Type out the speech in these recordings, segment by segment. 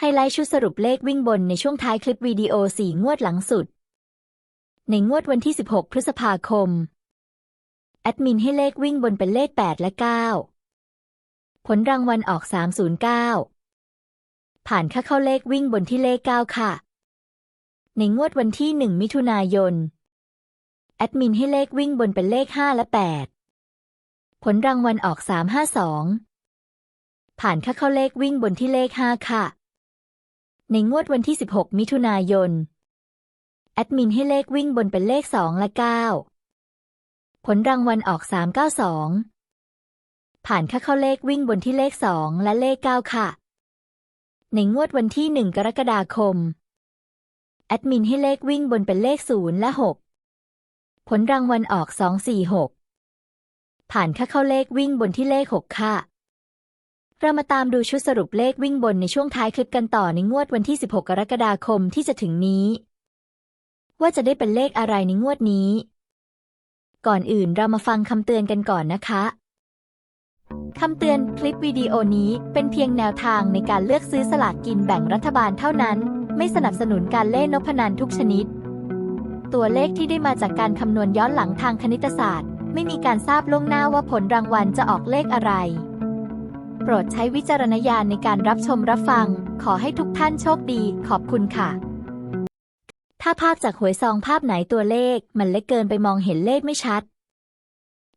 ไฮไลท์ชุดสรุปเลขวิ่งบนในช่วงท้ายคลิปวิดีโอ 4 งวดหลังสุด ในงวดวันที่ 16 พฤษภาคม แอดมินให้เลขวิ่งบนเป็นเลข 8 และ 9 ผลรางวัลออก 309 ผ่านค่าเข้าเลขวิ่งบนที่เลข 9 ค่ะ ในงวดวันที่ 1 มิถุนายน แอดมินให้เลขวิ่งบนเป็นเลข 5 และ 8 ผลรางวัลออก 352 ผ่านค่าเข้าเลขวิ่งบนที่เลข 5 ค่ะ ในงวดวันที่ 16 มิถุนายน แอดมินให้เลขวิ่งบนเป็นเลข 2 และ 9 ผลรางวัลออก 392 ผ่านค่าเข้าเลขวิ่งบนที่เลข 2 และเลข 9 ค่ะ ในงวดวันที่ 1 กรกฎาคม แอดมินให้เลขวิ่งบนเป็นเลข 0 และ 6 ผลรางวัลออก 246 ผ่านค่าเข้าเลขวิ่งบนที่เลข 6 ค่ะ เรามาตามดูชุดสรุปเลขวิ่งบนในช่วงท้ายคลิปกันต่อในงวดวันที่ 16 กรกฎาคมที่จะถึงนี้ ว่าจะได้เป็นเลขอะไรในงวดนี้ ก่อนอื่นเรามาฟังคำเตือนกันก่อนนะคะคำเตือนคลิปวิดีโอนี้เป็นเพียงแนวทางในการเลือกซื้อสลากกินแบ่งรัฐบาลเท่านั้น ไม่สนับสนุนการเล่นนพนันทุกชนิด ตัวเลขที่ได้มาจากการคำนวณย้อนหลังทางคณิตศาสตร์ ไม่มีการทราบล่วงหน้าว่าผลรางวัลจะออกเลขอะไร ปรดใช้วิจารณญาณในการรับชมรับฟัง ขอให้ทุกท่านโชคดี ขอบคุณค่ะ ถ้าภาพจากหวยซองภาพไหนตัวเลข มันเล็กเกินไปมองเห็นเลขไม่ชัด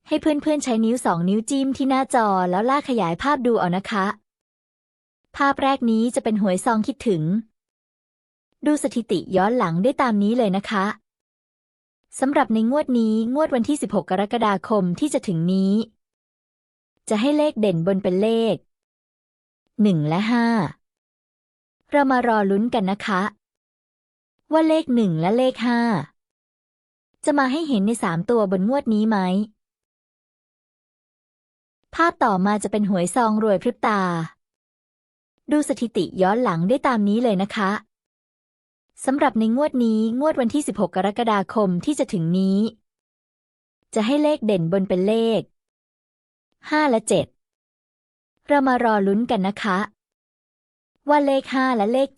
ให้เพื่อนๆใช้นิ้วสองนิ้วจิ้มที่หน้าจอแล้วลากขยายภาพดูเอานะคะ ภาพแรกนี้จะเป็นหวยซองคิดถึง ดูสถิติย้อนหลังได้ตามนี้เลยนะคะสำหรับในงวดนี้งวดวันที่ 16 กรกฎาคมที่จะถึงนี้ จะให้เลขเด่นบนเป็นเลข1และ5เรามารอลุ้นกันนะคะ ว่าเลข1และเลข5จะมาให้เห็นใน3ตัวบนงวดนี้ไหม ภาพต่อมาจะเป็นหวยซองรวยพริบตา ดูสถิติย้อนหลังได้ตามนี้เลยนะคะสำหรับในงวดนี้งวดวันที่ 16 กรกฎาคมที่จะถึงนี้ จะให้เลขเด่นบนเป็นเลข 5และ7เรามารอลุ้นกันนะคะ ว่าเลข5และเลข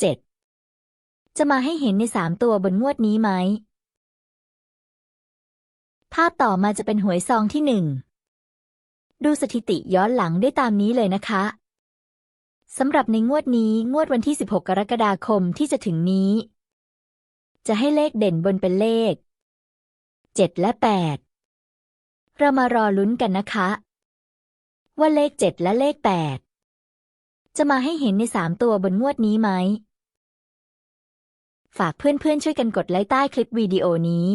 7จะมาให้เห็นใน3ตัวบนงวดนี้ไหม ภาพต่อมาจะเป็นหวยซองที่1ดูสถิติย้อนหลังได้ตามนี้เลยนะคะสำหรับในงวดนี้งวดวันที่ 16 กรกฎาคมที่จะถึงนี้ จะให้เลขเด่นบนเป็นเลข 7 และ 8 เรามารอลุ้นกันนะคะ ว่าเลข7และเลข8จะมาให้เห็นใน3ตัวบนงวดนี้ไหม ฝากเพื่อนๆช่วยกันกดไลค์ใต้คลิปวิดีโอนี้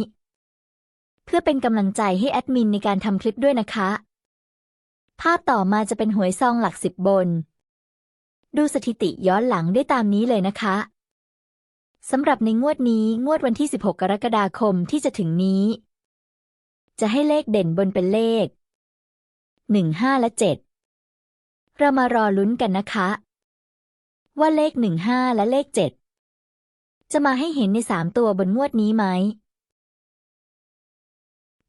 เพื่อเป็นกำลังใจให้แอดมินในการทำคลิปด้วยนะคะ ภาพต่อมาจะเป็นหวยซองหลักสิบบน ดูสถิติย้อนหลังได้ตามนี้เลยนะคะสำหรับในงวดนี้งวดวันที่ 16 กรกฎาคมที่จะถึงนี้ จะให้เลขเด่นบนเป็นเลข 1 5และ7เรามารอลุ้นกันนะคะ ว่าเลข1 5และเลข7จะมาให้เห็นใน3ตัวบนงวดนี้ไหม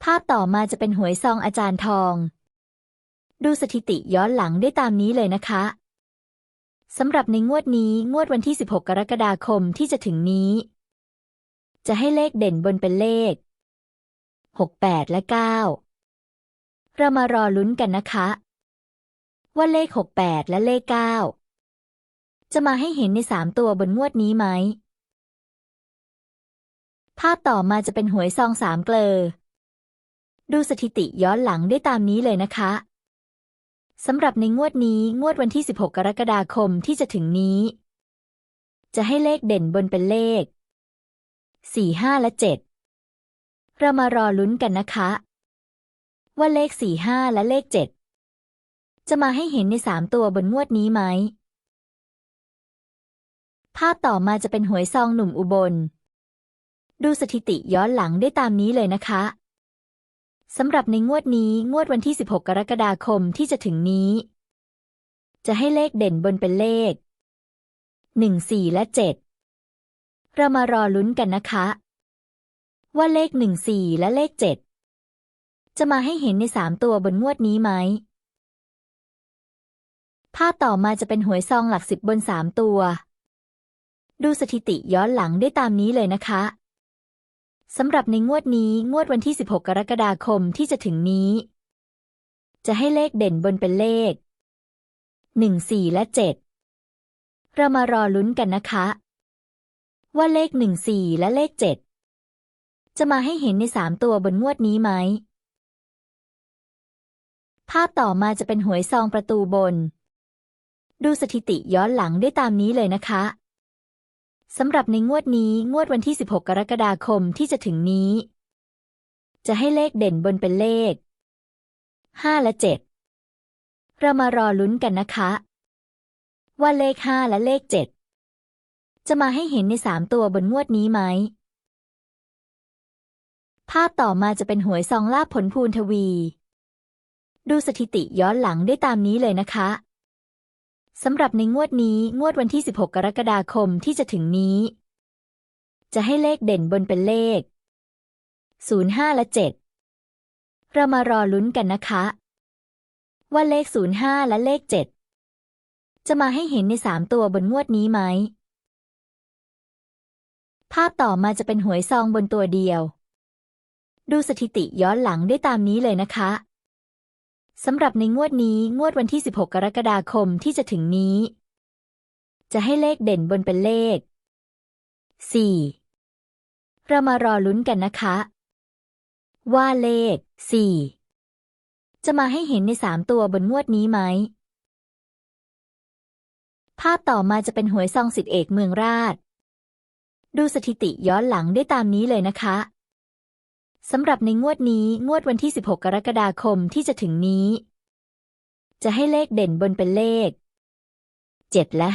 ภาพต่อมาจะเป็นหวยซองอาจารย์ทอง ดูสถิติย้อนหลังได้ตามนี้เลยนะคะสำหรับในงวดนี้งวดวันที่ 16 กรกฎาคมที่จะถึงนี้ จะให้เลขเด่นบนเป็นเลข 68 และ 9 เรามารอลุ้นกันนะคะ ว่าเลข 68 และเลข 9 จะมาให้เห็นใน 3 ตัวบนงวดนี้ไหม ภาพต่อมาจะเป็นหวยซองสามเกลอ ดูสถิติย้อนหลังได้ตามนี้เลยนะคะสำหรับในงวดนี้งวดวันที่ 16 กรกฎาคมที่จะถึงนี้ จะให้เลขเด่นบนเป็นเลข 4 5 และ 7 เรามารอลุ้นกันนะคะ ว่าเลข4 5และเลข7จะมาให้เห็นใน3ตัวบนงวดนี้ไหม ภาพต่อมาจะเป็นหวยซองหนุ่มอุบล ดูสถิติย้อนหลังได้ตามนี้เลยนะคะสำหรับในงวดนี้งวดวันที่ 16 กรกฎาคมที่จะถึงนี้ จะให้เลขเด่นบนเป็นเลข 1 4 และ 7 เรามารอลุ้นกันนะคะ ว่าเลข 1 4 และเลข 7 จะมาให้เห็นใน3ตัวบนงวดนี้ไหม ภาพต่อมาจะเป็นหวยซองหลักสิบบน3ตัว ดูสถิติย้อนหลังได้ตามนี้เลยนะคะสำหรับในงวดนี้งวดวันที่ 16 กรกฎาคมที่จะถึงนี้ จะให้เลขเด่นบนเป็นเลข 1 4 และ 7 เรามารอลุ้นกันนะคะ ว่าเลข 1 4 และเลข 7 จะมาให้เห็นใน 3 ตัวบนงวดนี้ไหม ภาพต่อมาจะเป็นหวยซองประตูบน ดูสถิติย้อนหลังได้ตามนี้เลยนะคะสำหรับในงวดนี้งวดวันที่ 16 กรกฎาคมที่จะถึงนี้ จะให้เลขเด่นบนเป็นเลข 5 และ 7 เรามารอลุ้นกันนะคะ ว่าเลข 5 และเลข 7 จะมาให้เห็นใน 3 ตัวบนงวดนี้ไหม ภาพต่อมาจะเป็นหวยซองลาบผลพูนทวี ดูสถิติย้อนหลังได้ตามนี้เลยนะคะสำหรับในงวดนี้งวดวันที่ 16 กรกฎาคมที่จะถึงนี้ จะให้เลขเด่นบนเป็นเลข 05 และ 7 เรามารอลุ้นกันนะคะ ว่าเลข 05 และเลข 7 จะมาให้เห็นใน 3 ตัวบนงวดนี้ไหม ภาพต่อมาจะเป็นหวยซองบนตัวเดียว ดูสถิติย้อนหลังได้ตามนี้เลยนะคะ สำหรับในงวดนี้งวดวันที่ 16 กรกฎาคมที่จะถึงนี้ จะให้เลขเด่นบนเป็นเลข 4 เรามารอลุ้นกันนะคะ ว่าเลข 4 จะมาให้เห็นใน 3 ตัวบนงวดนี้ไหม ภาพต่อมาจะเป็นหวยซองสิทธิเอกเมืองราช ดูสถิติย้อนหลังได้ตามนี้เลยนะคะ สำหรับในงวดนี้งวดวันที่ 16 กรกฎาคมที่จะถึงนี้ จะให้เลขเด่นบนเป็นเลข 7 และ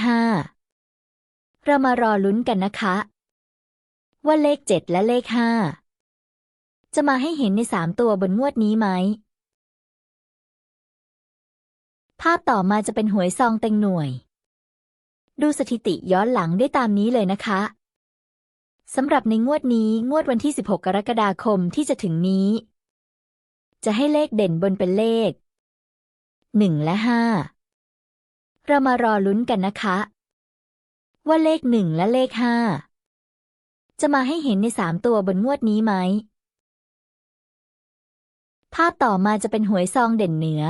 5 เรามารอลุ้นกันนะคะ ว่าเลข 7 และเลข 5 จะมาให้เห็นใน 3 ตัวบนงวดนี้ไหม ภาพต่อมาจะเป็นหวยซองเต็งหน่วย ดูสถิติย้อนหลังได้ตามนี้เลยนะคะ สำหรับในงวดนี้งวดวันที่ 16 กรกฎาคมที่จะถึงนี้ จะให้เลขเด่นบนเป็นเลข 1 และ 5 เรามารอลุ้นกันนะคะ ว่าเลข 1 และเลข 5 จะมาให้เห็นใน 3 ตัวบนงวดนี้ไหม ภาพต่อมาจะเป็นหวยซองเด่นเหนือ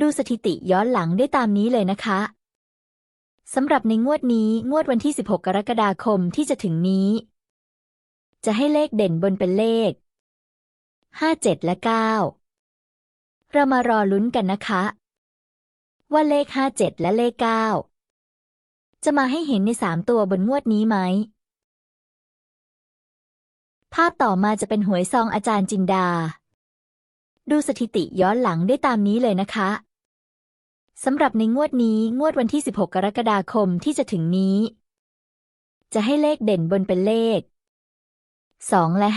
ดูสถิติย้อนหลังได้ตามนี้เลยนะคะ สำหรับในงวดนี้งวดวันที่ 16 กรกฎาคมที่จะถึงนี้ จะให้เลขเด่นบนเป็นเลข 5 7 และ 9 เรามารอลุ้นกันนะคะ ว่าเลข 5 7 และเลข 9 จะมาให้เห็นใน 3 ตัวบนงวดนี้ไหม ภาพต่อมาจะเป็นหวยซองอาจารย์จินดา ดูสถิติย้อนหลังได้ตามนี้เลยนะคะ สำหรับในงวดนี้งวดวันที่ 16 กรกฎาคมที่จะถึงนี้ จะให้เลขเด่นบนเป็นเลข 2 และ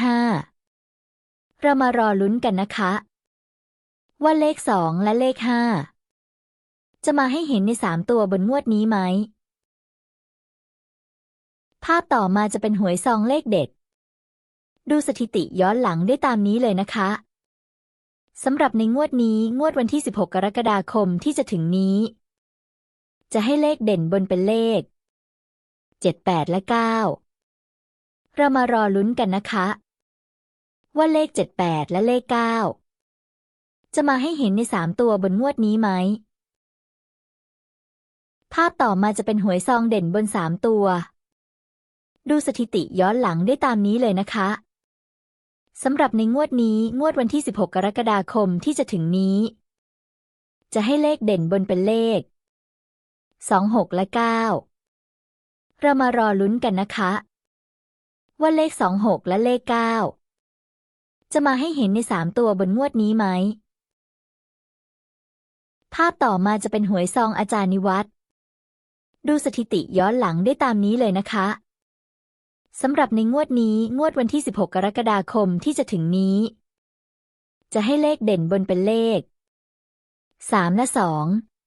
5 เรามารอลุ้นกันนะคะ ว่าเลข 2 และเลข 5 จะมาให้เห็นใน 3 ตัวบนงวดนี้ไหม ภาพต่อมาจะเป็นหวยซองเลขเด็ด ดูสถิติย้อนหลังได้ตามนี้เลยนะคะ สำหรับในงวดนี้งวดวันที่ 16 กรกฎาคมที่จะถึงนี้ จะให้เลขเด่นบนเป็นเลข 7 8 และ 9 เรามารอลุ้นกันนะคะ ว่าเลข 7 8 และเลข 9 จะมาให้เห็นใน 3 ตัวบนงวดนี้ไหม ภาพต่อมาจะเป็นหวยซองเด่นบน 3 ตัว ดูสถิติย้อนหลังได้ตามนี้เลยนะคะ สำหรับในงวดนี้งวดวันที่ 16 กรกฎาคมที่จะถึงนี้ จะให้เลขเด่นบนเป็นเลข 2 6 และ 9 เรามารอลุ้นกันนะคะ ว่าเลข 2 6 และเลข 9 จะมาให้เห็นใน 3 ตัวบนงวดนี้ไหม ภาพต่อมาจะเป็นหวยซองอาจารย์นิวัตดูสถิติย้อนหลังได้ตามนี้เลยนะคะ สำหรับในงวดนี้งวดวันที่ 16 กรกฎาคมที่จะถึงนี้ จะให้เลขเด่นบนเป็นเลข 3 และ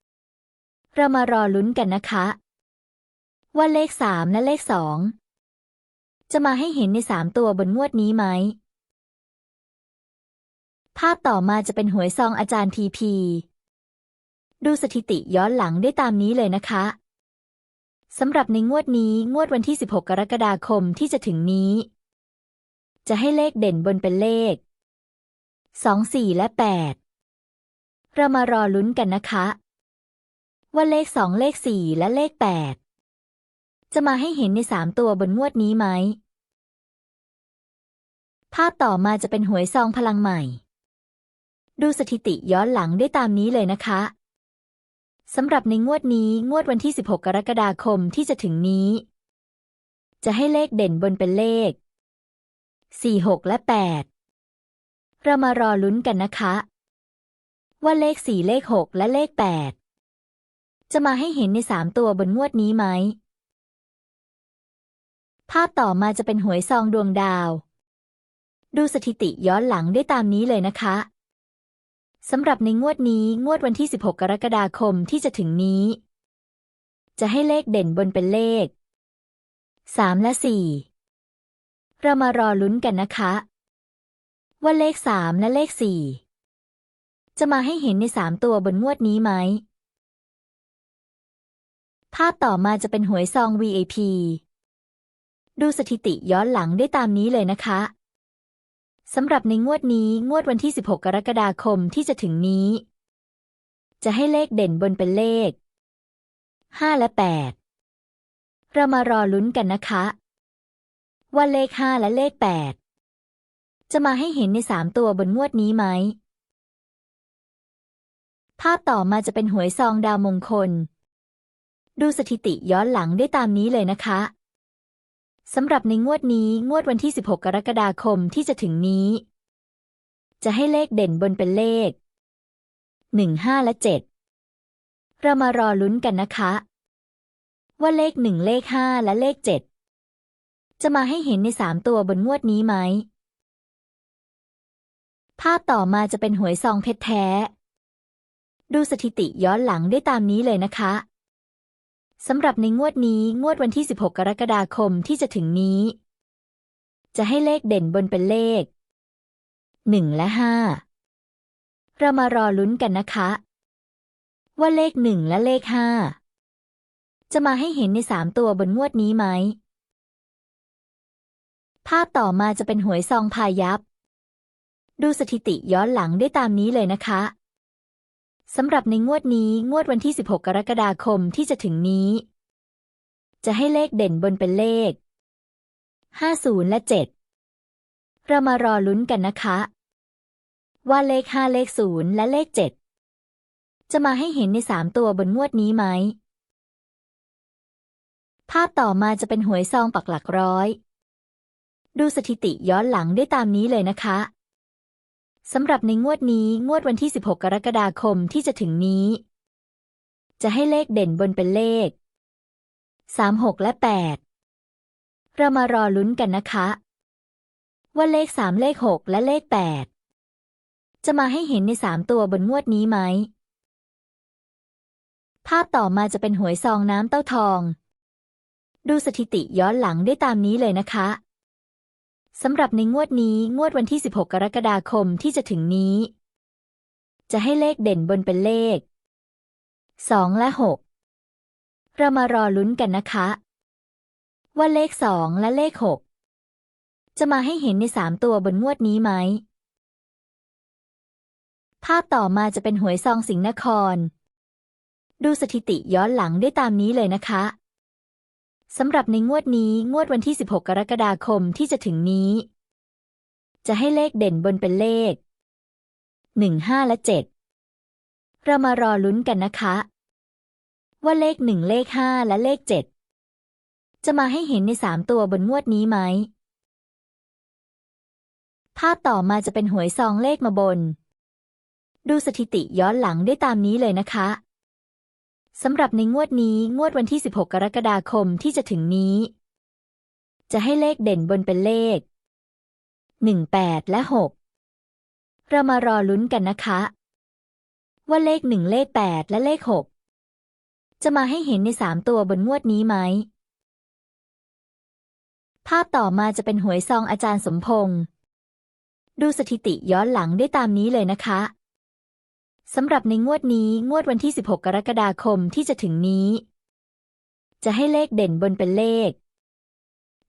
2 เรามารอลุ้นกันนะคะ ว่าเลข 3 และเลข 2 จะมาให้เห็นใน 3 ตัวบนงวดนี้ไหม ภาพต่อมาจะเป็นหวยซองอาจารย์ทีพี ดูสถิติย้อนหลังได้ตามนี้เลยนะคะ สำหรับในงวดนี้งวดวันที่ 16 กรกฎาคมที่จะถึงนี้ จะให้เลขเด่นบนเป็นเลข 2 4 และ 8 เรามารอลุ้นกันนะคะ ว่าเลข 2 เลข 4 และเลข 8 จะมาให้เห็นใน 3 ตัวบนงวดนี้ไหม ภาพต่อมาจะเป็นหวยซองพลังใหม่ ดูสถิติย้อนหลังได้ตามนี้เลยนะคะ สำหรับในงวดนี้งวดวันที่ 16 กรกฎาคมที่จะถึงนี้ จะให้เลขเด่นบนเป็นเลข 4 6 และ 8 เรามารอลุ้นกันนะคะ ว่าเลข 4 เลข 6 และเลข 8 จะมาให้เห็นใน 3 ตัวบนงวดนี้ไหม ภาพต่อมาจะเป็นหวยซองดวงดาว ดูสถิติย้อนหลังได้ตามนี้เลยนะคะ สำหรับในงวดนี้งวดวันที่ 16 กรกฎาคมที่จะถึงนี้ จะให้เลขเด่นบนเป็นเลข 3 และ 4 เรามารอลุ้นกันนะคะ ว่าเลข 3 และเลข 4 จะมาให้เห็นใน 3 ตัวบนงวดนี้ไหม ภาพต่อมาจะเป็นหวยซอง VIP ดูสถิติย้อนหลังได้ตามนี้เลยนะคะ สำหรับในงวดนี้งวดวันที่ 16 กรกฎาคมที่จะถึงนี้ จะให้เลขเด่นบนเป็นเลข 5 และ 8 เรามารอลุ้นกันนะคะ ว่าเลข 5 และเลข 8 จะมาให้เห็นใน 3 ตัวบนงวดนี้ไหม ภาพต่อมาจะเป็นหวยซองดาวมงคล ดูสถิติย้อนหลังได้ตามนี้เลยนะคะ สำหรับในงวดนี้งวดวันที่ 16 กรกฎาคมที่จะถึงนี้ จะให้เลขเด่นบนเป็นเลข 1 5 และ 7 เรามารอลุ้นกันนะคะ ว่าเลข 1 เลข 5 และเลข 7 จะมาให้เห็นใน 3 ตัวบนงวดนี้ไหม ภาพต่อมาจะเป็นหวยซองเพชรแท้ ดูสถิติย้อนหลังได้ตามนี้เลยนะคะ สำหรับในงวดนี้งวดวันที่ 16 กรกฎาคมที่จะถึงนี้ จะให้เลขเด่นบนเป็นเลข 1 และ 5 เรามารอลุ้นกันนะคะ ว่าเลข 1 และเลข 5 จะมาให้เห็นใน 3 ตัวบนงวดนี้ไหม ภาพต่อมาจะเป็นหวยซองพายับ ดูสถิติย้อนหลังได้ตามนี้เลยนะคะ สำหรับในงวดนี้งวดวันที่ 16 กรกฎาคมที่จะถึงนี้ จะให้เลขเด่นบนเป็นเลข 50 และ 7 เรามารอลุ้นกันนะคะ ว่าเลข 5 เลข 0 และเลข 7 จะมาให้เห็นใน 3 ตัวบนงวดนี้ไหม ภาพต่อมาจะเป็นหวยซองปักหลักร้อย ดูสถิติย้อนหลังได้ตามนี้เลยนะคะ สำหรับในงวดนี้งวดวันที่ 16 กรกฎาคมที่จะถึงนี้ จะให้เลขเด่นบนเป็นเลข 3 6 และ 8 เรามารอลุ้นกันนะคะ ว่าเลข 3 เลข 6 และเลข 8 จะมาให้เห็นใน 3 ตัวบนงวดนี้ไหม ภาพต่อมาจะเป็นหวยซองน้ำเต้าทอง ดูสถิติย้อนหลังได้ตามนี้เลยนะคะ สำหรับในงวดนี้งวดวันที่ 16 กรกฎาคมที่จะถึงนี้ จะให้เลขเด่นบนเป็นเลข 2 และ 6 เรามารอลุ้นกันนะคะ ว่าเลข 2 และเลข 6 จะมาให้เห็นใน 3 ตัวบนงวดนี้ไหม ภาพต่อมาจะเป็นหวยซองสิงห์นคร ดูสถิติย้อนหลังได้ตามนี้เลยนะคะ สำหรับในงวดนี้งวดวันที่ 16 กรกฎาคมที่จะถึงนี้ จะให้เลขเด่นบนเป็นเลข 1 5 และ 7 เรามารอลุ้นกันนะคะ ว่าเลข 1 เลข 5 และเลข 7 จะมาให้เห็นใน 3 ตัวบนงวดนี้ไหม ภาพต่อมาจะเป็นหวยซองเลขมาบน ดูสถิติย้อนหลังได้ตามนี้เลยนะคะ สำหรับในงวดนี้งวดวันที่ 16 กรกฎาคมที่จะถึงนี้ จะให้เลขเด่นบนเป็นเลข 1 8 และ 6 เรามารอลุ้นกันนะคะ ว่าเลข 1 เลข 8 และเลข 6 จะมาให้เห็นใน 3 ตัวบนงวดนี้ไหม ภาพต่อมาจะเป็นหวยซองอาจารย์สมพงษ์ดูสถิติย้อนหลังได้ตามนี้เลยนะคะ สำหรับในงวดนี้งวดวันที่ 16 กรกฎาคมที่จะถึงนี้ จะให้เลขเด่นบนเป็นเลข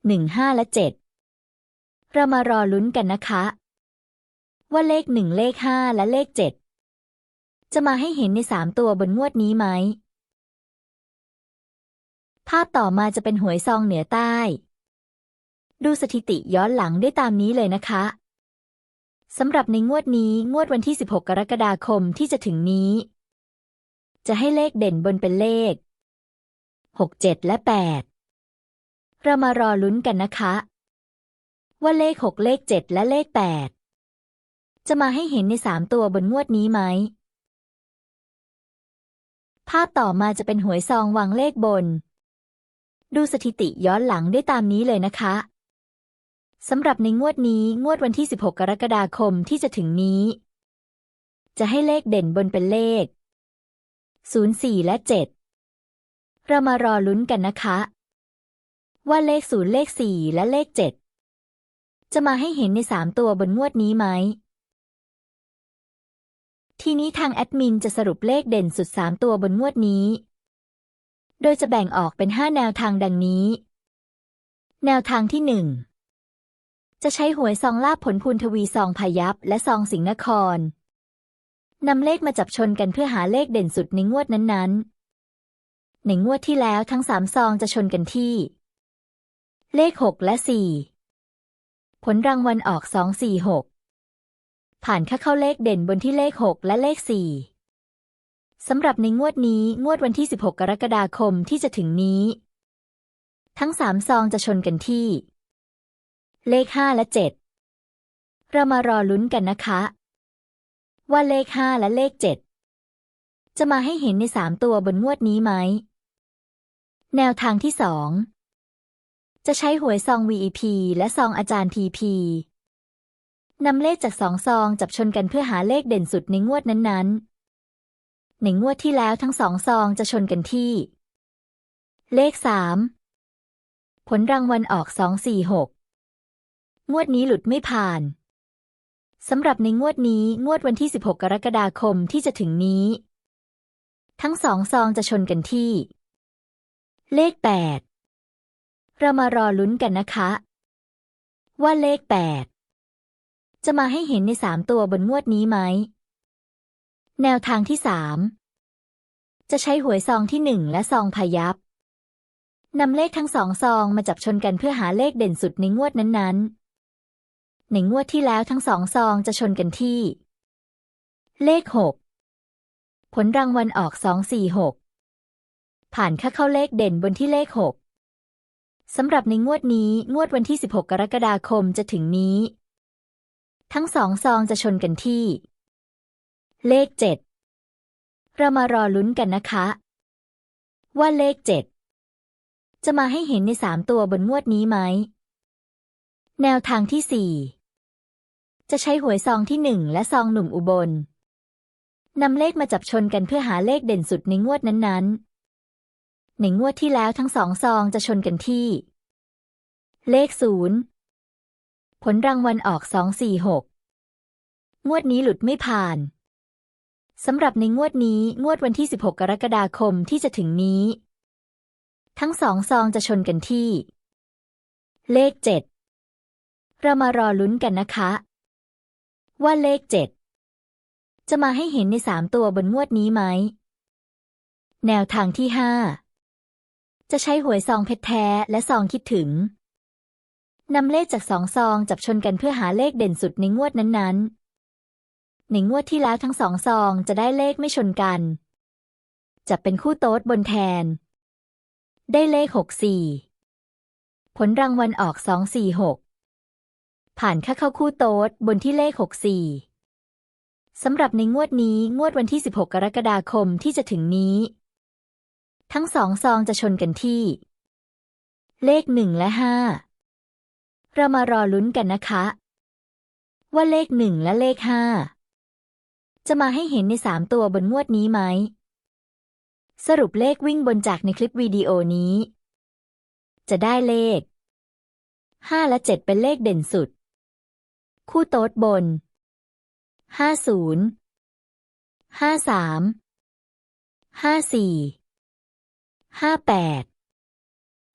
หนึ่งห้าและเจ็ดเรามารอลุ้นกันนะคะ ว่าเลขหนึ่งเลขห้าและเลขเจ็ดจะมาให้เห็นในสามตัวบนงวดนี้ไหม ภาพต่อมาจะเป็นหวยซองเหนือใต้ ดูสถิติย้อนหลังได้ตามนี้เลยนะคะ สำหรับในงวดนี้งวดวันที่ 16 กรกฎาคมที่จะถึงนี้ จะให้เลขเด่นบนเป็นเลข 6 7 และ 8 เรามารอลุ้นกันนะคะ ว่าเลข 6 เลข 7 และเลข 8 จะมาให้เห็นใน 3 ตัวบนงวดนี้ไหม ภาพต่อมาจะเป็นหวยซองวางเลขบน ดูสถิติย้อนหลังได้ตามนี้เลยนะคะ สำหรับในงวดนี้งวดวันที่ 16 กรกฎาคมที่จะถึงนี้ จะให้เลขเด่นบนเป็นเลข 04 และ 7 เรามารอลุ้นกันนะคะ ว่าเลข 0 เลข 4 และเลข 7 จะมาให้เห็นใน 3 ตัวบนงวดนี้ไหม ทีนี้ทางแอดมินจะสรุปเลขเด่นสุด 3 ตัวบนงวดนี้ โดยจะแบ่งออกเป็น 5 แนวทางดังนี้ แนวทางที่ 1 จะใช้หวยซองลาบผลพูนทวีซองพายัพและซองสิงห์นครนำเลขมาจับชนกันเพื่อหาเลขเด่นสุดในงวดนั้นๆ ในงวดที่แล้วทั้งสามซองจะชนกันที่ เลขหกและสี่ผลรางวัลออกสองสี่หกผ่านค่าเข้าเลขเด่นบนที่เลขหกและเลขสี่สำหรับในงวดนี้งวดวันที่ 16 กรกฎาคมที่จะถึงนี้ ทั้งสามซองจะชนกันที่ เลขห้าและเจ็ดเรามารอลุ้นกันนะคะ ว่าเลขห้าและเลขเจ็ดจะมาให้เห็นในสามตัวบนงวดนี้ไหม แนวทางที่สองจะใช้หวยซอง VEP และซองอาจารย์ PP นำเลขจากสองซองจับชนกันเพื่อหาเลขเด่นสุดในงวดนั้นๆ ในงวดที่แล้วทั้งสองซองจะชนกันที่ เลขสามผลรางวัลออกสองสี่หก งวดนี้หลุดไม่ผ่านสำหรับในงวดนี้งวดวันที่ 16 กรกฎาคมที่จะถึงนี้ ทั้งสองซองจะชนกันที่ เลข 8 เรามารอลุ้นกันนะคะ ว่าเลข 8 จะมาให้เห็นในสามตัวบนงวดนี้ไหม แนวทางที่สามจะใช้หวยซองที่หนึ่งและซองพยับนำเลขทั้งสองซองมาจับชนกันเพื่อหาเลขเด่นสุดในงวดนั้นๆ ในงวดที่แล้วทั้งสองซองจะชนกันที่ เลขหกผลรางวัลออกสองสี่หกผ่านค่าเข้าเลขเด่นบนที่เลขหกสำหรับในงวดนี้งวดวันที่ 16 กรกฎาคมจะถึงนี้ ทั้งสองซองจะชนกันที่ เลขเจ็ดเรามารอลุ้นกันนะคะ ว่าเลขเจ็ดจะมาให้เห็นในสามตัวบนงวดนี้ไหม แนวทางที่สี่ จะใช้หวยซองที่หนึ่งและซองหนุ่มอุบลนำเลขมาจับชนกันเพื่อหาเลขเด่นสุดในงวดนั้นๆ ในงวดที่แล้วทั้งสองซองจะชนกันที่ เลขศูนย์ผลรางวัลออกสองสี่หกงวดนี้หลุดไม่ผ่านสำหรับในงวดนี้งวดวันที่ 16 กรกฎาคมที่จะถึงนี้ ทั้งสองซองจะชนกันที่ เลขเจ็ดเรามารอลุ้นกันนะคะ ว่าเลขเจ็ดจะมาให้เห็นในสามตัวบนงวดนี้ไหม แนวทางที่ห้าจะใช้หวยซองเพชรแท้และซองคิดถึงนำเลขจากสองซองจับชนกันเพื่อหาเลขเด่นสุดในงวดนั้นๆ ในงวดที่แล้วทั้งสองซองจะได้เลขไม่ชนกันจะเป็นคู่โต๊ดบนแทน ได้เลขหกสี่ผลรางวัลออกสองสี่หก ผ่านค่าเข้าคู่โต๊ดบนที่เลข 64 สำหรับในงวดนี้งวดวันที่ 16 กรกฎาคมที่จะถึงนี้ ทั้งสองซองจะชนกันที่ เลขหนึ่งและห้าเรามารอลุ้นกันนะคะ ว่าเลขหนึ่งและเลขห้าจะมาให้เห็นในสามตัวบนงวดนี้ไหม สรุปเลขวิ่งบนจากในคลิปวิดีโอนี้ จะได้เลขห้าและเจ็ดเป็นเลขเด่นสุด คู่โต๊ดบน ห้าศูนย์ ห้าสาม ห้าสี่ ห้าแปด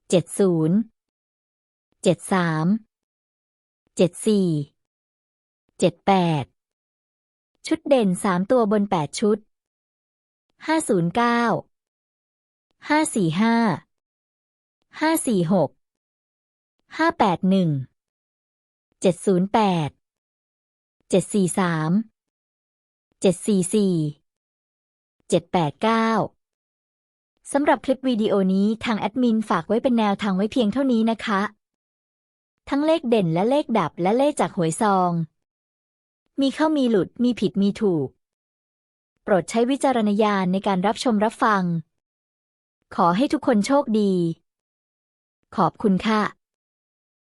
เจ็ดศูนย์ เจ็ดสาม เจ็ดสี่ เจ็ดแปด ชุดเด่นสามตัวบนแปดชุด ห้าศูนย์เก้า ห้าสี่ห้า ห้าสี่หก ห้าแปดหนึ่งเจ็ดศูนย์แปด เจ็ดสี่สามเจ็ดสี่สี่เจ็ดแปดเก้าสำหรับคลิปวิดีโอนี้ทางแอดมินฝากไว้เป็นแนวทางไว้เพียงเท่านี้นะคะ ทั้งเลขเด่นและเลขดับและเลขจากหวยซอง มีเข้ามีหลุดมีผิดมีถูก โปรดใช้วิจารณญาณในการรับชมรับฟัง ขอให้ทุกคนโชคดี ขอบคุณค่ะ